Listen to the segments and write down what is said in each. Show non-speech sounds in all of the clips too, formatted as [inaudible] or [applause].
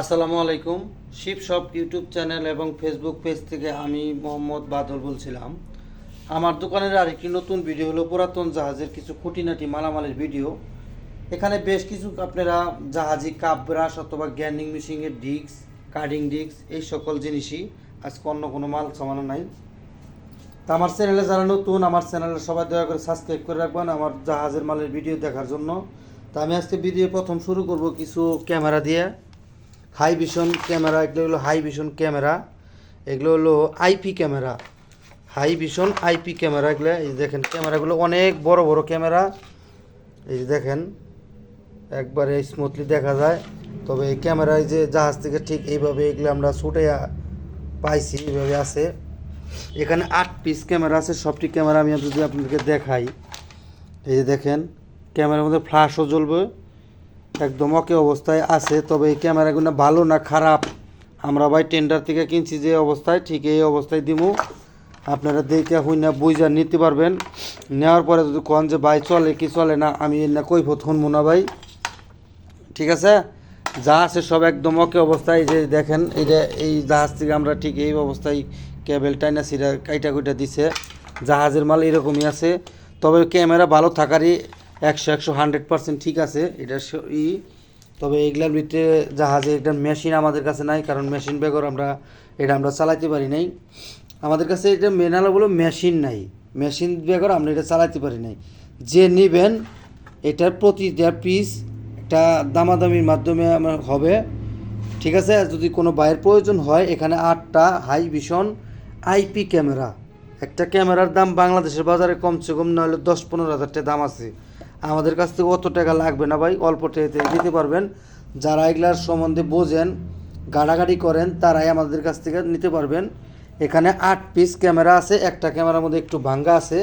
আসসালামু আলাইকুম। Ship shop YouTube channel এবং ফেসবুক পেজ থেকে আমি মোহাম্মদ বাদল বলছিলাম। আমার দোকানের আরেকটি নতুন ভিডিও হলো পুরাতন জাহাজের কিছু খুঁটিনাটি মালামালের ভিডিও। এখানে বেশ কিছু আপনারা জাহাজি কাপ ব্রাশ অথবা গ্যান্ডিং মেশিনের ডিস্ক কার্ডিং ডিস্ক এই সকল জিনিসই আজকে অন্য কোনো মাল সামানো নাই। তা আমার চ্যানেলে যারা নতুন, আমার চ্যানেলে সবাই দয়া করে সাবস্ক্রাইব করে রাখবেন আমার জাহাজের মালের ভিডিও দেখার জন্য। তা আমি আজকে ভিডিও প্রথম শুরু করব কিছু ক্যামেরা দিয়ে। হাই ভিশন ক্যামেরা, এগুলো হলো হাই ভিশন ক্যামেরা, এগুলো হলো IP camera. High vision IP camera, এগুলো এই দেখেন ক্যামেরাগুলো অনেক বড় বড় ক্যামেরা। এই যে দেখেন, একবারে স্মুথলি দেখা যায়। তবে এই ক্যামেরায় যে জাহাজ থেকে ঠিক এইভাবে এগুলো আমরা ছুটে পাইছি, এইভাবে আছে। এখানে আট পিস ক্যামেরা আছে, সবটি ক্যামেরা আমি যদি আপনাদেরকে দেখাই। এই যে দেখেন, ক্যামেরার মধ্যে ফ্ল্যাশও জ্বলবে। একদম ওকে অবস্থায় আছে, তবে এই ক্যামেরাগুলো ভালো না খারাপ। আমরা ভাই টেন্ডার থেকে কিনছি যে অবস্থায়, ঠিক এই অবস্থায় দিমু। আপনারা দেখে হই না বুঝা নিতে পারবেন। নেওয়ার পরে যদি কন যে ভাই চলে কি চলে না, আমি এর না কৈফত শুনব না ভাই। ঠিক আছে? যা আছে সব একদম ওকে অবস্থায় যে দেখেন এইটা এই জাহাজ থেকে আমরা ঠিক এই অবস্থায় কেবল টাইনা সিরা কাইটা কুইটা দিছে। জাহাজের মাল এরকমই আছে। তবে ক্যামেরা ভালো থাকারই একশো একশো হান্ড্রেড পার্সেন্ট ঠিক আছে, এটা ই। তবে এগুলার ভিতরে জাহাজে একটা মেশিন আমাদের কাছে নাই, কারণ মেশিন বেগর আমরা, এটা আমরা চালাতে পারি নাই। আমাদের কাছে এটা মেনালো বলে মেশিন নাই। মেশিন বেগর আমরা এটা চালাতে পারি নাই। যে নেবেন, এটার প্রতিটা পিস একটা দামাদামির মাধ্যমে আমার হবে। ঠিক আছে, আর যদি কোনো বাইরের প্রয়োজন হয়, এখানে আটটা হাই ভিশন আইপি ক্যামেরা একটা ক্যামেরার দাম বাংলাদেশের বাজারে কমসে কম নাহলে দশ, পনেরো হাজার টাকা দাম আছে। আমাদের কাছ থেকে অত টাকা লাগবে না ভাই, অল্প টাকাতে দিতে পারবেন। যারা এগুলার সম্বন্ধে বোঝেন, গাড়াগাড়ি করেন, তারাই আমাদের কাছ থেকে নিতে পারবেন। এখানে আট পিস ক্যামেরা আছে, একটা ক্যামেরার মধ্যে একটু ভাঙ্গা আছে।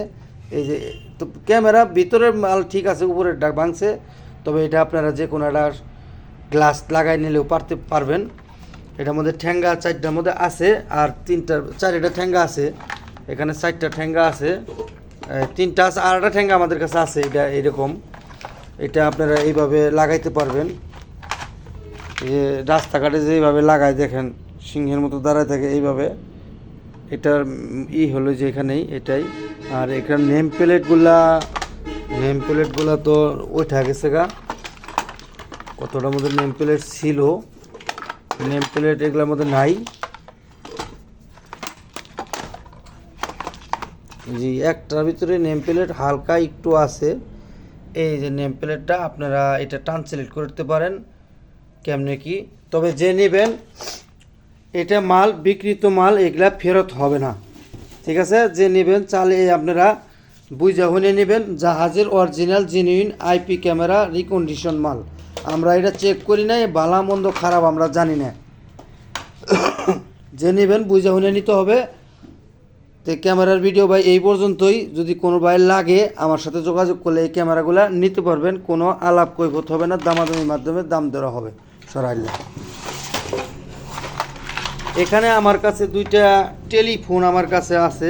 এই যে, তো ক্যামেরা ভিতরের মাল ঠিক আছে, উপরের ডাক ভাঙছে, তবে এটা আপনারা যে কোনো একটা গ্লাস লাগাই নিলেও পারতে পারবেন। এটার মধ্যে ঠ্যাঙ্গা চারটার মধ্যে আছে, আর তিনটা চারটা ঠ্যাঙ্গা আছে। এখানে চারটা ঠ্যাঙ্গা আছে। তিনটা আছে, আর একটা ঠ্যাঙ্গা আমাদের কাছে আছে, এটা এরকম। এটা আপনারা এইভাবে লাগাইতে পারবেন। যে রাস্তাঘাটে যেভাবে লাগায়, দেখেন, সিংহের মতো দাঁড়ায় থাকে এইভাবে। এটার ই হলো যে এখানেই, এটাই। আর এখানে নেম প্লেটগুলা নেম প্লেটগুলা তো ওইটা গেছে গা। কতটার মধ্যে নেম প্লেট ছিল? নেম প্লেট এগুলোর মধ্যে নাই। জি, একটার ভিতরে নেম প্লেট হালকা একটু আছে। এই যে নেম প্লেটটা আপনারা এটা ট্রান্সলেট করতে পারেন। কেমনে কি? তবে যে নেবেন, এটা মাল বিকৃত মাল, এগুলা ফেরত হবে না। ঠিক আছে? যে নেবেন চালে আপনারা বুঝা হয়ে নেবেন, জাহাজের original genuine IP camera recondition মাল। আমরা এটা চেক করি না ভালা মন্দ, খারাপ, আমরা জানি না। [coughs] যে নেবেন, বুঝা হয়ে নিতে হবে। তো ক্যামেরার ভিডিও ভাই এই পর্যন্তই। যদি কোনো ভাই লাগে আমার সাথে যোগাযোগ করলে এই ক্যামেরাগুলো নিতে পারবেন। কোনো আলাপ কৈফত হবে না, দামাদামির মাধ্যমে দাম দেওয়া হবে। সরাইলে। এখানে আমার কাছে দুইটা টেলিফোন আমার কাছে আছে।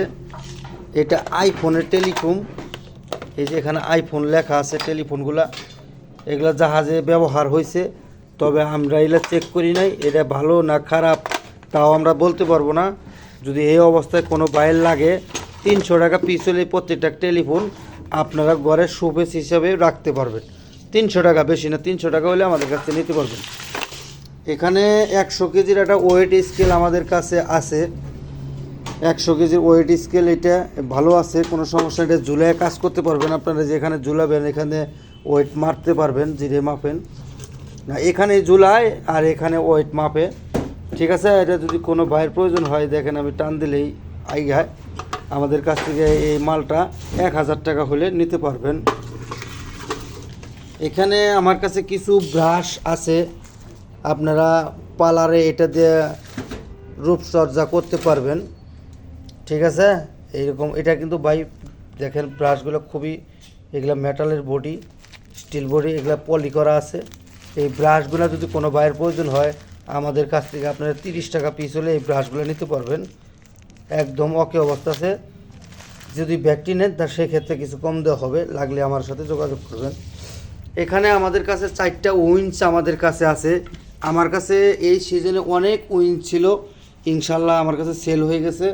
এটা আইফোনের টেলিফোন। এই যে এখানে আইফোন লেখা আছে টেলিফোনগুলা। এগুলা জাহাজে ব্যবহার হয়েছে তবে আমরা এগুলা চেক করি নাই। এটা ভালো না খারাপ, তাও আমরা বলতে পারব না। যদি এই অবস্থায় কোনো বাইর লাগে, তিনশো টাকা পিস হলে প্রত্যেকটা টেলিফোন আপনারা ঘরে শোপেস হিসাবে রাখতে পারবেন। তিনশো টাকা বেশি না, তিনশো টাকা হলে আমাদের কাছে নিতে পারবেন। এখানে একশো কেজির একটা ওয়েট স্কেল আমাদের কাছে আছে। একশো কেজির ওয়েট স্কেল এটা ভালো আছে, কোনো সমস্যা এটা ঝুলায় কাজ করতে পারবেন আপনারা, যেখানে ঝুলাবেন এখানে ওয়েট মারতে পারবেন, জিরে মাপেন। না, এখানে ঝুলায় আর এখানে ওয়েট মাপে। ঠিক আছে, এটা যদি কোনো ভাইয়ের প্রয়োজন হয়, দেখেন আমি টান দিলেই আইগায় আমাদের কাছ থেকে এই মালটা এক হাজার টাকা হলে নিতে পারবেন। এখানে আমার কাছে কিছু ব্রাশ আছে। আপনারা পার্লারে এটা দিয়ে রূপচর্চা করতে পারবেন। ঠিক আছে? এইরকম, এটা কিন্তু বাই দেখেন ব্রাশগুলো খুবই, এগুলা মেটালের বডি স্টিল বডি এগুলো পলি করা আছে। এই ব্রাশগুলো যদি কোনো বাইয়ের প্রয়োজন হয় আমাদের কাছ থেকে আপনারা তিরিশ টাকা পিস হলে এই ব্রাশগুলো নিতে পারবেন। একদম ওকে অবস্থা আছে। যদি ব্যাগটি নেন, তা সেক্ষেত্রে কিছু কম দেওয়া হবে। লাগলে আমার সাথে যোগাযোগ করবেন। এখানে আমাদের কাছে চারটা উইন্স আমাদের কাছে আছে। আমার কাছে এই সিজনে অনেক উইন ছিল। ইনশাল্লাহ আমার কাছে সেল হয়ে গেছে।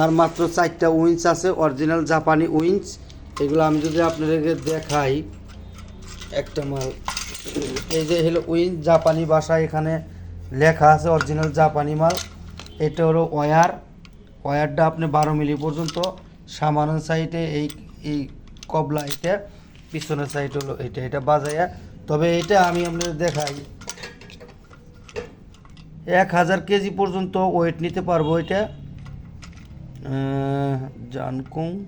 আর মাত্র চারটা উইন্স আছে অরিজিনাল জাপানি উইন্স এগুলো আমি যদি আপনাদেরকে দেখাই, একটা মাল। এই যে হলো উইন জাপানি ভাষা এখানে। লেখা আছে অরিজিনাল জাপানি মাল। এটা হলো ওয়ার। ওয়ারটা আপনি বারো মিলি পর্যন্ত। সামান্য সাইডে এই এই কবলা এটা পিছনের সাইড হলো এটা। এটা বাজাইয়া। তবে এটা আমি আপনাদের দেখাই। এক হাজার কেজি পর্যন্ত ওয়েট নিতে পারব এটা। আহ, জানকুং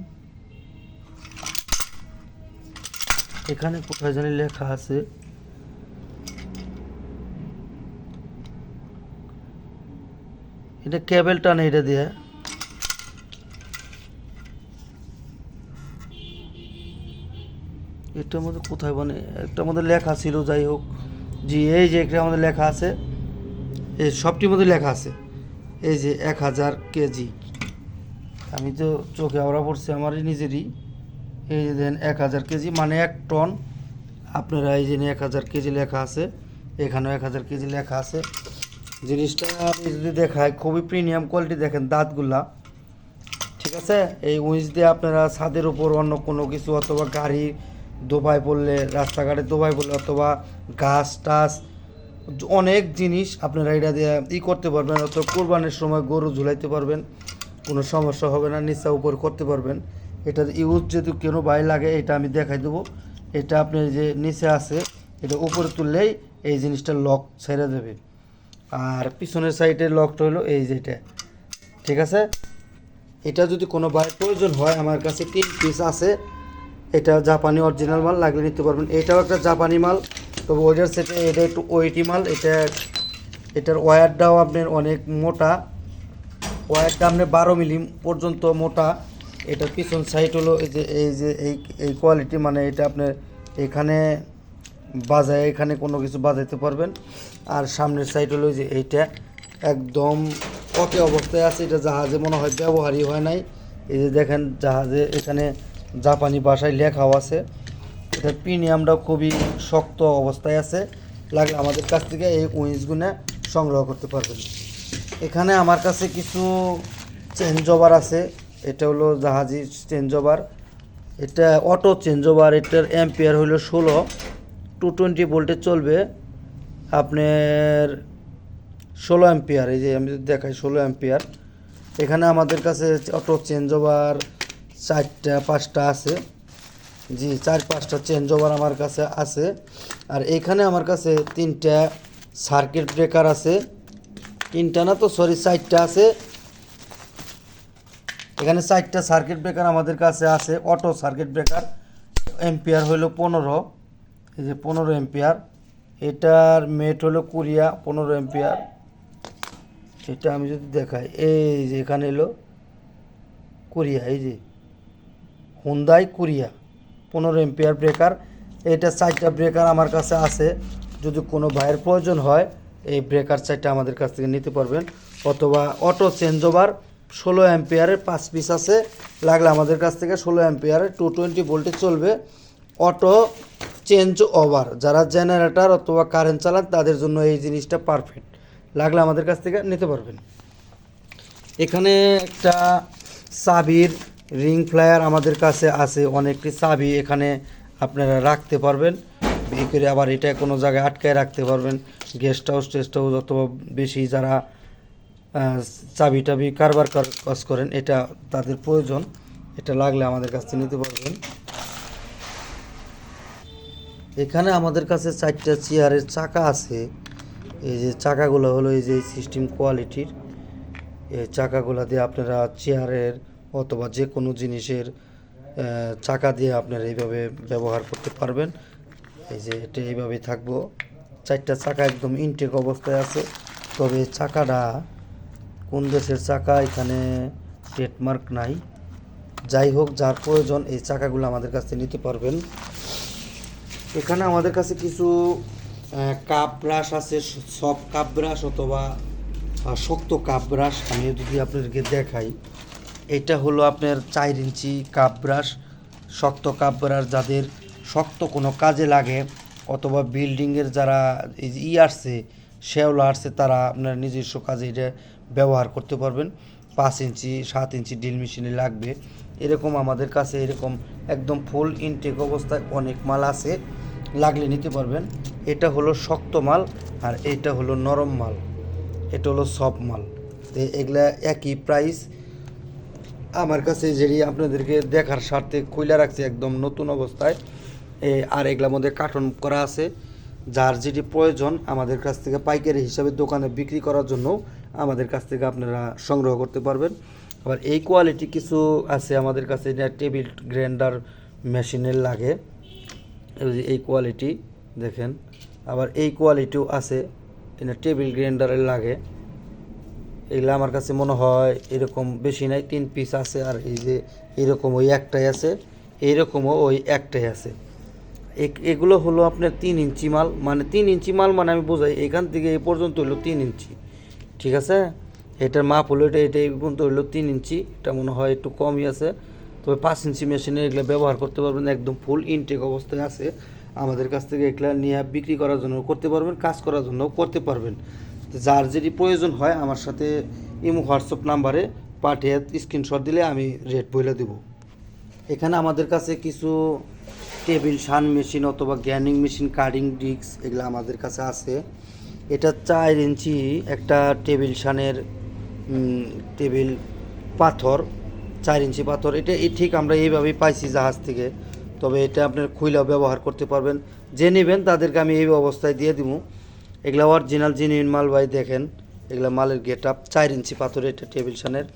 এখানে কোথায় জানি লেখা আছে। এটা কেবল টানে এটা দিয়ে। এটার মধ্যে কোথায় মানে একটার মধ্যে লেখা ছিল, যাই হোক। জি, এই যে একটা আমাদের লেখা আছে। এই সবটির মধ্যে লেখা আছে। এই যে এক হাজার কেজি। আমি তো চোখে আওড়া পড়ছে, আমারই নিজেরই। এই যে দেন, এক হাজার কেজি মানে এক টন। আপনারা এই যে এক হাজার কেজি লেখা আছে। এখানেও এক হাজার কেজি লেখা আছে। জিনিসটা আমি যদি দেখাই খুবই প্রিমিয়াম কোয়ালিটি দেখেন দাঁতগুলা। ঠিক আছে? এই উইচ দিয়ে আপনারা ছাদের উপর অন্য কোনো কিছু অথবা গাড়ি দোবাই পড়লে, রাস্তাঘাটে দোবাই পড়লে অথবা গাছ টাছ, অনেক জিনিস আপনারা এটা দিয়ে ই করতে পারবেন অথবা কোরবানির সময় গরু ঝুলাইতে পারবেন। কোনো সমস্যা হবে না, নিচা উপর করতে পারবেন। এটা ইউজ যদি কোনো বাই লাগে, এটা আমি দেখাই দেবো। এটা আপনার যে নিচে আছে, এটা উপরে তুললেই এই জিনিসটা লক ছেড়ে দেবে। আর পিছনের সাইডের লকটা হলো এই যেটা ঠিক আছে? এটা যদি কোনো বাইরের প্রয়োজন হয়, আমার কাছে তিন পিস আছে। এটা জাপানি অরিজিনাল মাল, লাগলে নিতে পারবেন। এটাও একটা জাপানি মাল, তবে ওইটার সেটে এটা একটু ওয়েটি মাল। এটা, এটার ওয়্যারটাও আপনার অনেক মোটা। ওয়্যারটা আপনার বারো মিলি পর্যন্ত মোটা। এটার পিছন সাইড হলো এই যে এই যে, এই এই কোয়ালিটি মানে এটা আপনার এখানে বাজায় এখানে কোনো কিছু বাজাইতে পারবেন। আর সামনের সাইড হলো যে এইটা। একদম ওকে অবস্থায় আছে, এটা জাহাজে মনে হয় ব্যবহারই হয় নাই। এই যে দেখেন জাহাজে, এখানে জাপানি ভাষায় লেখাও আছে। এটা প্রিমিয়ামটাও খুবই শক্ত অবস্থায় আছে। লাগলে আমাদের কাছ থেকে এই উইন্সগুলো সংগ্রহ করতে পারবেন। এখানে আমার কাছে কিছু চেঞ্জ ওভার আছে। এটা হলো জাহাজি চেঞ্জ ওভার এটা অটো চেঞ্জ ওভার এটার অ্যাম্পিয়ার হলো ষোলো। টু টোয়েন্টি ভোল্টে চলবে, আপনার ষোলো অ্যাম্পিয়ার এই যে আমি দেখাই ষোলো অ্যাম্পিয়ার এখানে আমাদের কাছে অটো চেঞ্জ ওভার চারটা, পাঁচটা আছে। জি, চার, পাঁচটা চেঞ্জ ওভার আমার কাছে আছে। আর এখানে আমার কাছে তিনটা সার্কিট ব্রেকার আছে। তিনটা না তো সরি চারটা আছে। এখানে চারটা সার্কিট ব্রেকার আমাদের কাছে আছে অটো সার্কিট ব্রেকার এম্পিয়ার হলো পনেরো। এই যে পনেরো এম্পিয়ার এটার মেট হলো কুড়িয়া, পনেরো এম্পিয়ার এটা আমি যদি দেখাই, এই যে এখানে এলো কুড়িয়া, এই যে হুন্দাই কুরিয়া পনেরো এম্পিয়ার ব্রেকার এটা চারটা ব্রেকার আমার কাছে আছে। যদি কোনো ভাইয়ের প্রয়োজন হয়, এই ব্রেকার চারটা আমাদের কাছ থেকে নিতে পারবেন। অথবা অটো চেঞ্জ ওভার ষোলো অ্যাম্পিয়ারের পাঁচ পিস আছে। লাগলে আমাদের কাছ থেকে ষোলো অ্যাম্পিয়ারের টু টোয়েন্টি ভোল্টে চলবে। Auto change over. যারা জেনারেটর অথবা কারেন্ট চালান, তাদের জন্য এই জিনিসটা পারফেক্ট লাগলে আমাদের কাছ থেকে নিতে পারবেন। এখানে একটা চাবির রিং ফ্লায়ার আমাদের কাছে আছে। অনেকটি চাবি এখানে আপনারা রাখতে পারবেন। এই করে আবার এটা কোনো জায়গায় আটকায় রাখতে পারবেন। গেস্ট হাউস টেস্ট হাউস অথবা বেশি যারা চাবি টাবি কারবার কর- কাজ করেন, এটা তাদের প্রয়োজন। এটা লাগলে আমাদের কাছ থেকে নিতে পারবেন। এখানে আমাদের কাছে চারটা চেয়ারের চাকা আছে। এই যে চাকাগুলো হলো এই যে সিস্টেম কোয়ালিটির এই চাকাগুলো দিয়ে আপনারা চেয়ারের অথবা যে কোনো জিনিসের চাকা দিয়ে আপনারা এইভাবে ব্যবহার করতে পারবেন। এই যে এটা এইভাবেই থাকব। চারটা চাকা একদম ইনটেক অবস্থায় আছে। তবে চাকাটা কোন দেশের চাকা এখানে ট্রেডমার্ক নাই। যাই হোক, যার প্রয়োজন এই চাকাগুলো আমাদের কাছ নিতে পারবেন। এখানে আমাদের কাছে কিছু কাপ ব্রাশ আছে সফট কাপ ব্রাশ অথবা শক্ত কাপ ব্রাশ। আমি যদি আপনাদেরকে দেখাই, এটা হলো আপনার চার ইঞ্চি কাপ ব্রাশ, শক্ত কাপ ব্রাশ যাদের শক্ত কোনো কাজে লাগে, অথবা বিল্ডিংয়ের যারা ই আসছে শেওলা আসছে তারা আপনার নিজস্ব কাজে এটা ব্যবহার করতে পারবেন। পাঁচ ইঞ্চি, সাত ইঞ্চি ড্রিল মেশিনে লাগবে। এরকম আমাদের কাছে এরকম একদম ফুল ইনটেক অবস্থায় অনেক মাল আছে। লাগলে নিতে পারবেন। এটা হলো শক্ত মাল আর এটা হলো নরম মাল। এটা হলো সফট মাল। তো এগুলা একই প্রাইস আমার কাছে যেটি আপনাদেরকে দেখার স্বার্থে খুলে রাখছি একদম নতুন অবস্থায়। আর এগুলোর মধ্যে কার্টন করা আছে। যার যেটি প্রয়োজন আমাদের কাছ থেকে পাইকারি হিসাবে দোকানে বিক্রি করার জন্য আমাদের কাছ থেকে আপনারা সংগ্রহ করতে পারবেন। আবার এই কোয়ালিটি কিছু আছে আমাদের কাছে টেবিল গ্রাইন্ডার মেশিনের লাগে। এই কোয়ালিটি দেখেন, আবার এই কোয়ালিটিও আছে এটা টেবিল গ্রাইন্ডারের লাগে। এগুলো আমার কাছে মনে হয় এরকম বেশি নাই, তিন পিস আছে, আর এই যে এরকম ওই একটাই আছে এইরকমও ওই একটাই আছে। এগুলো হলো আপনার তিন ইঞ্চি মাল মানে তিন ইঞ্চি মাল মানে আমি বোঝাই, এখান থেকে এই পর্যন্ত হলো তিন ইঞ্চি। ঠিক আছে? এটার মাপ হলো এটা এটা এই পর্যন্ত হলো তিন ইঞ্চি, এটা মনে হয় একটু কমই আছে। তবে পাঁচ ইঞ্চি মেশিনে এগুলো ব্যবহার করতে পারবেন, একদম ফুল ইনটেক অবস্থায় আছে। আমাদের কাছ থেকে এগুলো নিয়ে বিক্রি করার জন্য করতে পারবেন, কাজ করার জন্য করতে পারবেন। যার যেটি প্রয়োজন হয়, আমার সাথে ইমো হোয়াটসঅ্যাপ নাম্বারে পাঠিয়ে স্ক্রিনশট দিলে আমি রেট বলে দেবো। এখানে আমাদের কাছে কিছু টেবিল, শান মেশিন অথবা গ্যানিং মেশিন, কাটিং ডিস্ক এগুলো আমাদের কাছে আছে। এটা চার ইঞ্চি একটা টেবিল, শানের টেবিল পাথর। চার ইঞ্চি পাথর। এটা এই ঠিক আমরা এইভাবেই পাইছি জাহাজ থেকে। তবে এটা আপনার খুইলাও ব্যবহার করতে পারবেন। যে নেবেন তাদেরকে আমি এই অবস্থায় দিয়ে দিব। এগুলা অরিজিনাল জিনিউন মাল ভাই দেখেন। এগুলা মালের গেট আপ চার ইঞ্চি পাথর এটা টেবিল শানের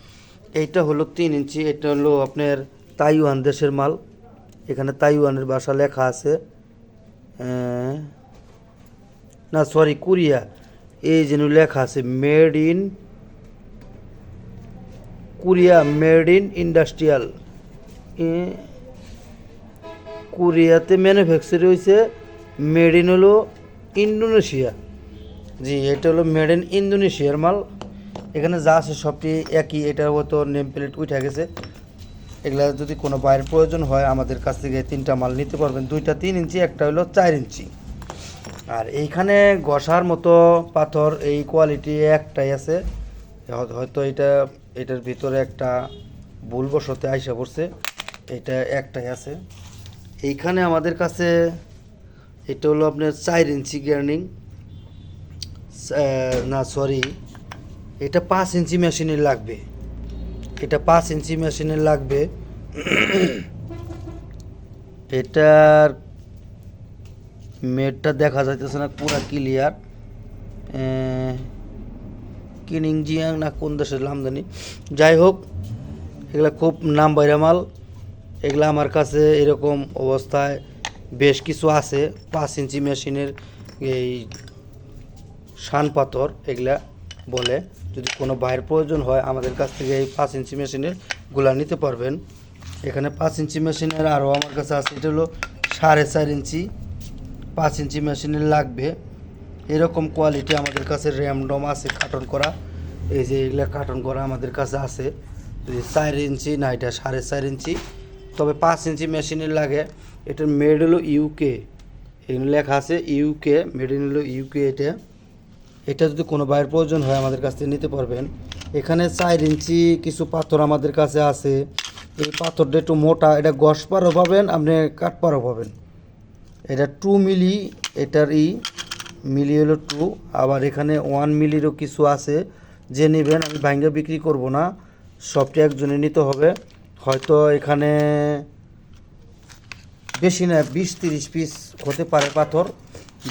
এইটা হলো তিন ইঞ্চি, এটা হলো আপনার তাইওয়ান দেশের মাল। এখানে তাইওয়ানের ভাষা লেখা আছে। না সরি কোরিয়া। এই যেন লেখা আছে made in Korea made in industrial. কোরিয়াতে ম্যানুফ্যাকচার হয়েছে মেড ইন হলো ইন্দোনেশিয়া। জি, এটা হলো মেড ইন ইন্দোনেশিয়ার মাল। এখানে যা আছে সবটি একই, এটার হয়তো নেম প্লেট উঠে গেছে। এগুলা যদি কোনো বাইরের প্রয়োজন হয়, আমাদের কাছ থেকে তিনটা মাল নিতে পারবেন। দুইটা তিন ইঞ্চি, একটা হলো চার ইঞ্চি। আর এইখানে ঘষার মতো পাথর, এই কোয়ালিটি একটাই আছে। হয়তো এটা এটার ভিতরে একটা ভুলবশতে আইসা পড়ছে। এটা একটাই আছে। এইখানে আমাদের কাছে এটা হলো আপনার চার ইঞ্চি গ্যার্নিং না সরি এটা পাঁচ ইঞ্চি মেশিনের লাগবে। এটা পাঁচ ইঞ্চি মেশিনের লাগবে। এটার মেটটা দেখা যাইতেছে না, পুরা ক্লিয়ার কিনিং জিয়াং না কোন দেশের আমদানি যাই হোক, এগুলা খুব নাম বাইরা মাল এগুলা আমার কাছে এরকম অবস্থায় বেশ কিছু আছে। পাঁচ ইঞ্চি মেশিনের এই শান পাথর এগুলা বলে। যদি কোনো বাইরের প্রয়োজন হয়, আমাদের কাছ থেকে এই পাঁচ ইঞ্চি মেশিনেরগুলা নিতে পারবেন। এখানে পাঁচ ইঞ্চি মেশিনের আরও আমার কাছে আছে, এটা হলো সাড়ে চার ইঞ্চি। পাঁচ ইঞ্চি মেশিনের লাগবে। এরকম কোয়ালিটি আমাদের কাছে র্যামডম আছে কার্টন করা। এই যে এগুলা কার্টন করা আমাদের কাছে আছে। চার ইঞ্চি না, এটা সাড়ে চার ইঞ্চি। তবে পাঁচ ইঞ্চি মেশিনের লাগে। এটার মেড হলো ইউকে এখানে লেখা আছে ইউকে মেড ইন হলো ইউকে এটা। এটা যদি কোনো বাইরের প্রয়োজন হয় আমাদের কাছ থেকে নিতে পারবেন। এখানে চার ইঞ্চি কিছু পাথর আমাদের কাছে আছে। এই পাথরটা একটু মোটা, এটা গস পারও পাবেন, আপনি কাঠ পারও পাবেন। এটা টু মিলি এটার ই। মিলি হলো টু আবার এখানে ওয়ান মিলিরও কিছু আছে, যে নেবেন আমি ভাঙ্গা বিক্রি করব না, সবটি একজনে নিতে হবে। হয়তো এখানে বেশি না, বিশ তিরিশ পিস হতে পারে পাথর,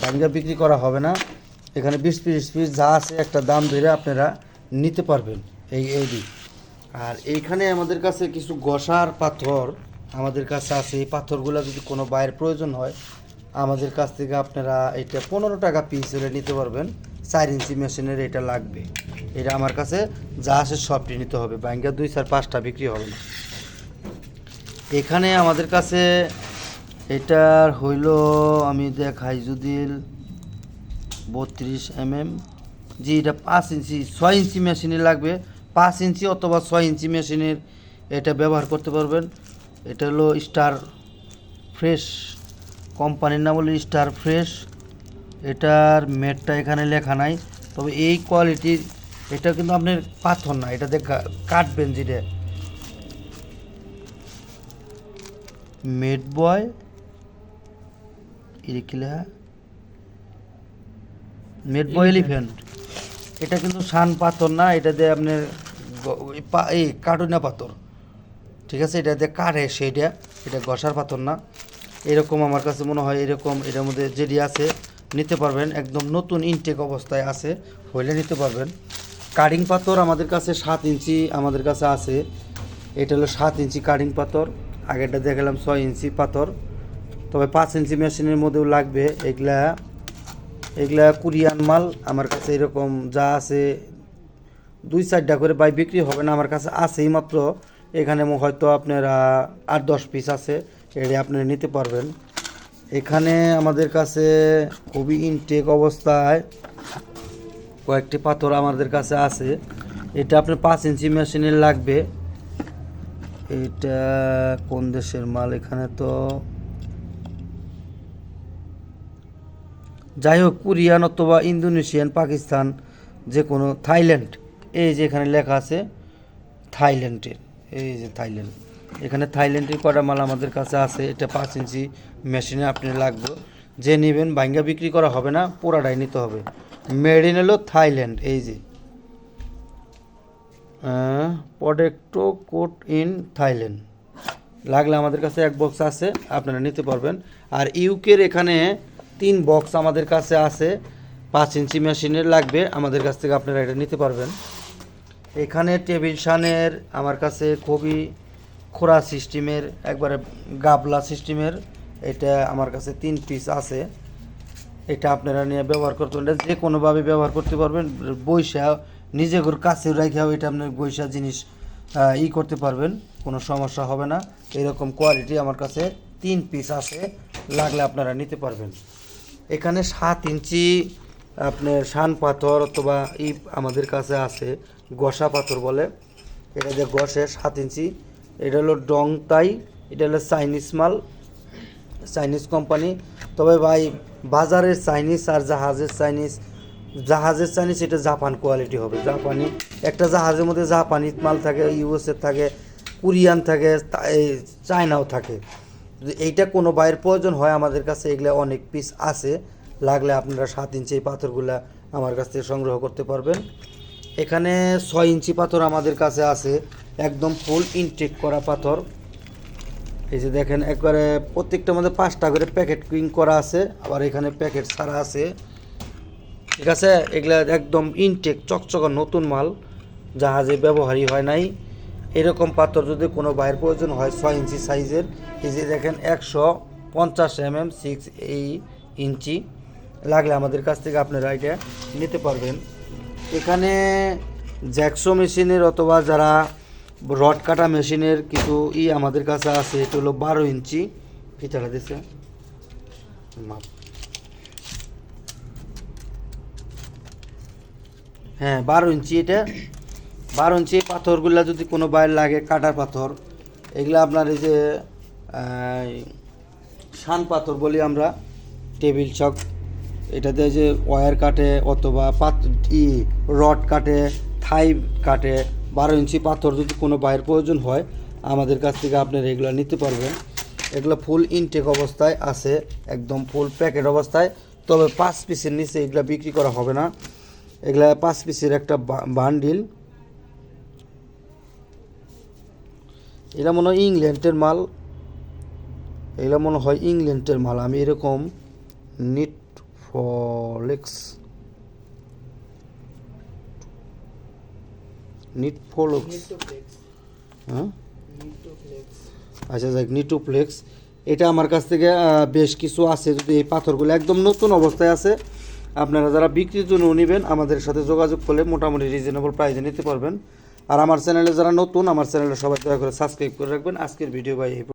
ভাঙ্গা বিক্রি করা হবে না। এখানে বিশ তিরিশ পিস যা আছে একটা দাম ধরে আপনারা নিতে পারবেন, এই এই দিক। আর এইখানে আমাদের কাছে কিছু গসার পাথর, আমাদের কাছে আছে। এই পাথরগুলো যদি কোনো বাইরের প্রয়োজন হয় আমাদের কাছ থেকে আপনারা এটা পনেরো টাকা পিস হলে নিতে পারবেন। চার ইঞ্চি মেশিনের এটা লাগবে। এটা আমার কাছে যা আছে সবটি নিতে হবে। ব্যাংকে দুই চার পাঁচটা বিক্রি হবে না। এখানে আমাদের কাছে এটার হইল, আমি দেখাই যদি বত্রিশ এম এম জি, এটা পাঁচ ইঞ্চি, ছয় ইঞ্চি মেশিনে লাগবে। পাঁচ ইঞ্চি অথবা ছয় ইঞ্চি মেশিনের এটা ব্যবহার করতে পারবেন। এটা হলো স্টার ফ্রেশ কোম্পানির নাম হলো স্টার ফ্রেশ। এটার মেটটা এখানে লেখা নাই। তবে এই কোয়ালিটির এটা কিন্তু আপনার পাথর না এটাতে কাটবেন যেটা মেড বয় লেখা? Made boy elephant. এটা কিন্তু শান পাথর না এটা দিয়ে আপনার এই কাটুনা পাথর। ঠিক আছে এটা দিয়ে কাটে সেইটা এটা ঘষার পাথর না। এরকম আমার কাছে মনে হয় এরকম, এটার মধ্যে যেটি আছে, নিতে পারবেন। একদম নতুন ইনটেক অবস্থায় আছে, হইলে নিতে পারবেন। কাটিং পাথর আমাদের কাছে সাত ইঞ্চি, আমাদের কাছে আছে। এটা হলো সাত ইঞ্চি কাটিং পাথর, আগেরটা দেখালাম ছয় ইঞ্চি পাথর। তবে পাঁচ ইঞ্চি মেশিনের মধ্যেও লাগবে, এগুলা এগুলা কুরিয়ান মাল। আমার কাছে এরকম যা আছে, দুই চারটা করে বাই বিক্রি হবে না, আমার কাছে আছেই মাত্র। এখানে হয়তো আপনারা আট দশ পিস আছে এটা আপনারা নিতে পারবেন। এখানে আমাদের কাছে খুবই ইনটেক অবস্থায় কয়েকটি পাথর আমাদের কাছে আছে। এটা আপনার পাঁচ ইঞ্চি মেশিনের লাগবে। এটা কোন দেশের মাল এখানে তো? যাই হোক, কোরিয়ান অথবা ইন্দোনেশিয়ান, পাকিস্তান যে কোনো থাইল্যান্ড। এই যে এখানে লেখা আছে, থাইল্যান্ডের। এই যে থাইল্যান্ড। এখানে থাইল্যান্ডের কটা মাল আমাদের কাছে আছে, এটা পাঁচ ইঞ্চি মেশিনে আপনি লাগবে। যে নেবেন, ভাঙ্গা বিক্রি করা হবে না, পুরাটাই নিতে হবে। মেড ইন হলো থাইল্যান্ড এই যে। প্রোডেক্টো কোট ইন থাইল্যান্ড লাগলে আমাদের কাছে এক বক্স আছে, আপনারা নিতে পারবেন। আর ইউকের এখানে তিন বক্স আমাদের কাছে আছে। পাঁচ ইঞ্চি মেশিনের লাগবে, আমাদের কাছ থেকে আপনারা এটা নিতে পারবেন। এখানে টেবিল শানের, আমার কাছে খুবই খোরা সিস্টেমের, একবারে গাবলা সিস্টেমের, এটা আমার কাছে তিন পিস আছে। এটা আপনারা নিয়ে ব্যবহার করতে পারেন যে কোনোভাবে ব্যবহার করতে পারবেন, বৈশা, নিজে ঘর কাছে রাখাও এটা আপনার বৈশা জিনিস ই করতে পারবেন, কোনো সমস্যা হবে না। এরকম কোয়ালিটি আমার কাছে তিন পিস আছে, লাগলে আপনারা নিতে পারবেন। এখানে সাত ইঞ্চি আপনার শান পাথর অথবা ই আমাদের কাছে আছে, গসা পাথর বলে। এটা যে গসে সাত ইঞ্চি এটা হলো ডং তাই, এটা হলো চাইনিজ মাল, চাইনিজ কোম্পানি। তবে ভাই, বাজারের চাইনিজ আর জাহাজের চাইনিজ জাহাজের চাইনিজ, এটা জাপান কোয়ালিটি হবে, জাপানি। একটা জাহাজের মধ্যে জাপানি মাল থাকে, ইউএসএ থাকে, কোরিয়ান থাকে চায়নাও থাকে। এইটা কোনো বাইরের প্রয়োজন হয় আমাদের কাছে, এগুলো অনেক পিস আছে। লাগলে আপনারা সাত ইঞ্চি এই পাথরগুলা আমার কাছ থেকে সংগ্রহ করতে পারবেন। এখানে ছয় ইঞ্চি পাথর আমাদের কাছে আছে। একদম ফুল ইনটেক করা পাথর। এই যে দেখেন, একবারে প্রত্যেকটার মধ্যে পাঁচটা করে প্যাকেট কুইং করা আছে, আবার এখানে প্যাকেট ছাড়া আছে। ঠিক আছে? এগুলা একদম ইনটেক চকচকা নতুন মাল, জাহাজে ব্যবহারই হয় নাই। এরকম পাথর যদি কোনো বাইরের প্রয়োজন হয়, ছয় ইঞ্চি সাইজের, এই যে দেখেন, একশো পঞ্চাশ এম এম সিক্স এই ইঞ্চি। লাগলে আমাদের কাছ থেকে আপনারা এটা নিতে পারবেন। এখানে জ্যাকসো মেশিনের অথবা যারা রড কাটা মেশিনের কিছু ই আমাদের কাছে আছে, এটা হলো বারো ইঞ্চি। ফিতাটা দিছে? হ্যাঁ বারো ইঞ্চি এটা। বারো ইঞ্চি পাথরগুলা যদি কোনো বাইরে লাগে, কাটার পাথর, এগুলা আপনার এই যে শান পাথর বলি আমরা, টেবিল চক এটাতে যে ওয়্যার কাটে অথবা পাত ই, রড কাটে, থাই কাটে বারো ইঞ্চি পাথর যদি কোনো বাইরের প্রয়োজন হয়, আমাদের কাছ থেকে আপনারা এগুলো নিতে পারবেন। এগুলো ফুল ইনটেক অবস্থায় আছে, একদম ফুল প্যাকেট অবস্থায়। তবে পাঁচ পিসের নিচে এগুলো বিক্রি করা হবে না। এগুলা পাঁচ পিসের একটা বান্ডিল এটা মনে হয় ইংল্যান্ডের মাল। এগুলো মনে হয় ইংল্যান্ডের মাল। আমি এরকম নিট ফলেক্স নিট ফলেক্স হ্যাঁ আচ্ছা যাক নিটোপ্লেক্স এটা আমার কাছ থেকে বেশ কিছু আছে। যদি এই পাথরগুলো একদম নতুন অবস্থায় আছে আপনারা যারা বিক্রির জন্য নেবেন আমাদের সাথে যোগাযোগ করলে মোটামুটি রিজনেবল প্রাইজে নিতে পারবেন। আর আমার চ্যানেলে যারা নতুন আমার চ্যানেলে সবাই দয়া করে সাবস্ক্রাইব করে রাখবেন। আজকের ভিডিও বাই এই